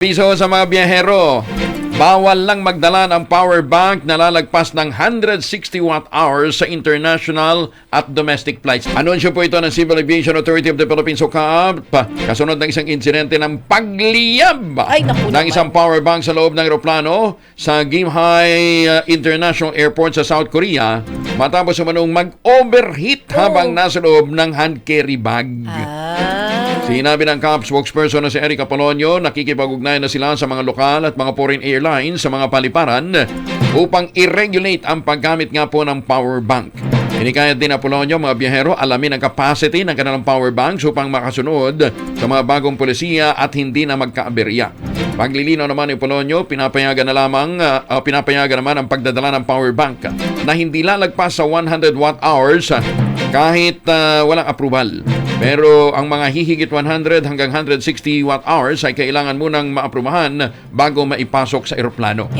Piso sa mga biyahero. Bawal lang magdala ng power bank na lalagpas ng 160 watt hours sa international at domestic flights. Anunsyo po ito ng Civil Aviation Authority of the Philippines o CAAP kasunod ng isang insidente ng pagliyab Ay, naku ng naman. isang power bank sa loob ng eroplano sa Gimhae uh, International Airport sa South Korea matapos umanong mag-overheat habang nasa loob ng hand carry bag. Ah. Sinabi ng CAP spokesperson na si Eric Apolonio, nakikipag-ugnayan na sila sa mga lokal at mga foreign airlines sa mga paliparan upang i-regulate ang paggamit nga po ng power bank. Inikayat din Apolonio mga biyahero alamin ang capacity ng kanilang power banks upang makasunod sa mga bagong polisiya at hindi na magkaaberya. Paglilinaw naman ni Apolonio, pinapayagan na lamang ah, pinapayagan naman ang pagdadala ng power bank na hindi lalagpas sa 100 watt hours ah, kahit ah, walang approval. Pero ang mga hihigit 100 hanggang 160 watt hours ay kailangan munang maaprubahan bago maipasok sa eroplano.